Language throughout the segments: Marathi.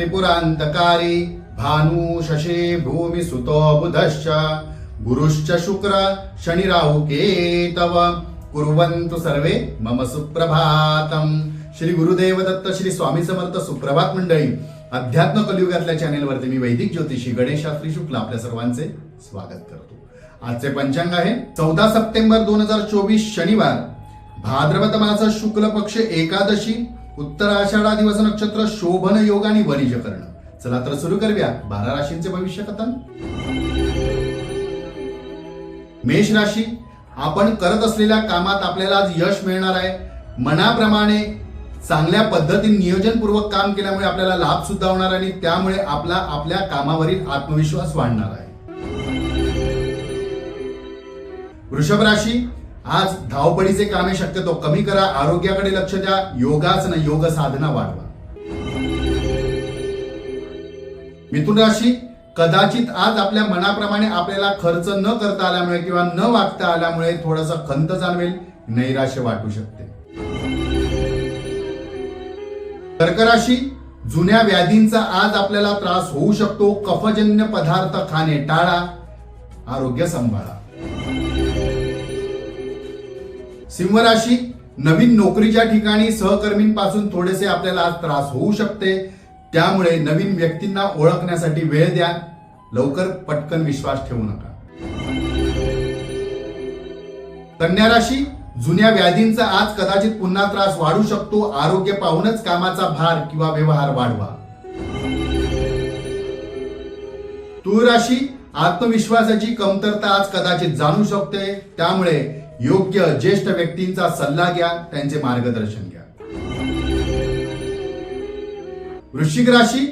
त्रिपुरांतकारी भानु शशे भूमी सुतो बुधश्च। गुरुश्च शुक्र शनि राहु केतव। कुर्वन्तु सर्वे मम सुप्रभातम श्री गुरुदेव दत्त श्री स्वामी समर्थ सुप्रभात मंडळी अध्यात्म कलियुगातल्या चॅनेलवरती मी वैदिक ज्योतिषी गणेश शास्त्री शुक्ल आपल्या सर्वांचे स्वागत करतो. आजचे पंचांग आहे चौदा सप्टेंबर दोन हजार चोवीस शनिवार भाद्रपद मास शुक्ल पक्ष एकादशी उत्तर आषाढा दिवस नक्षत्र शोभन योग आणि वनिज कर्ण चला तर सुरू करूया. बारा राशींचे भविष्य कथन. मेष राशी आपण करत असलेल्या कामात आपल्याला आज यश मिळणार आहे. मनाप्रमाणे चांगल्या पद्धतीने नियोजनपूर्वक काम केल्यामुळे आपल्याला लाभ सुद्धा होणार आणि त्यामुळे आपला आपल्या कामावरील आत्मविश्वास वाढणार आहे. वृषभ राशी आज धावपळीचे कामे शक्यतो कमी करा आरोग्याकडे लक्ष द्या योगासन योग साधना वाढवा. मिथुन राशी कदाचित आज आपल्या मनाप्रमाणे आपल्याला खर्च न करता आल्यामुळे किंवा न वागता आल्यामुळे थोडासा खंत जाणवेल नैराश्य वाटू शकते. कर्क राशी जुन्या व्याधींचा आज आपल्याला त्रास होऊ शकतो कफजन्य पदार्थ खाणे टाळा आरोग्य सांभाळा. सिंहराशी नवीन नोकरीच्या ठिकाणी सहकर्मींपासून थोडेसे आपल्याला आज त्रास होऊ शकते. त्यामुळे नवीन व्यक्तींना ओळखण्यासाठी वेळ द्या. लवकर पटकन विश्वास ठेवू नका. कन्या राशी जुन्या व्याधींचा आज कदाचित पुन्हा त्रास वाढू शकतो. आरोग्य पाहूनच कामाचा भार किंवा व्यवहार वाढवा. तूळ राशी आत्मविश्वासाची कमतरता आज कदाचित जाणू शकते. त्यामुळे योग्य ज्येष्ठ व्यक्तींचा सल्ला घ्या त्यांचे मार्गदर्शन घ्या. वृश्चिक राशी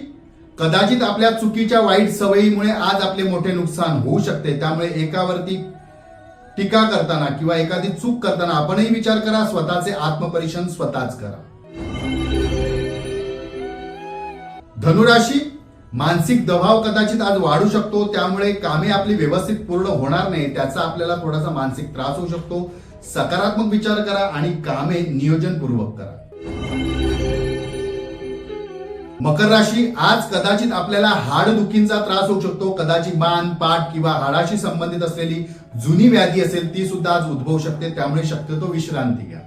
कदाचित आपल्या चुकीच्या वाईट सवयीमुळे आज आपले मोठे नुकसान होऊ शकते त्यामुळे एकावरती टीका करताना किंवा एखादी चूक करताना आपणही विचार करा स्वतःचे आत्मपरीक्षण स्वतःच करा. धनुराशी मानसिक दबाव कदाचित आज वाढू शकतो त्यामुळे कामे आपली व्यवस्थित पूर्ण होणार नाही त्याचा आपल्याला थोडासा मानसिक त्रास होऊ शकतो. सकारात्मक विचार करा आणि कामे नियोजनपूर्वक करा. मकर राशी आज कदाचित आपल्याला हाड दुखींचा त्रास होऊ शकतो कदाचित मान पाठ किंवा हाडाशी संबंधित असलेली जुनी व्याधी असेल ती सुद्धा आज उद्भवू शकते त्यामुळे शक्यतो विश्रांती घ्या.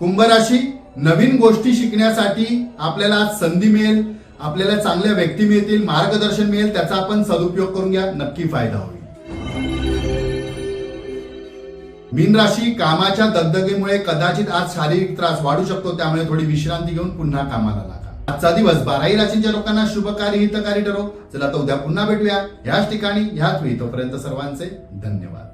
कुंभ राशी नवीन गोष्टी शिकण्यासाठी आपल्याला आज संधी मिळेल आपल्याला चांगल्या व्यक्ती मिळतील मार्गदर्शन मिळेल त्याचा आपण सदुपयोग करून घ्या नक्की फायदा होईल. मीन राशी कामाच्या दगदगीमुळे कदाचित आज शारीरिक त्रास वाढू शकतो त्यामुळे थोडी विश्रांती घेऊन पुन्हा कामाला लागा. आजचा दिवस बाराही राशींच्या लोकांना शुभकारी हितकारी ठरो. चला तर उद्या पुन्हा भेटूया. ह्याच ठिकाणी ह्याच वेळी. तोपर्यंत सर्वांचे धन्यवाद.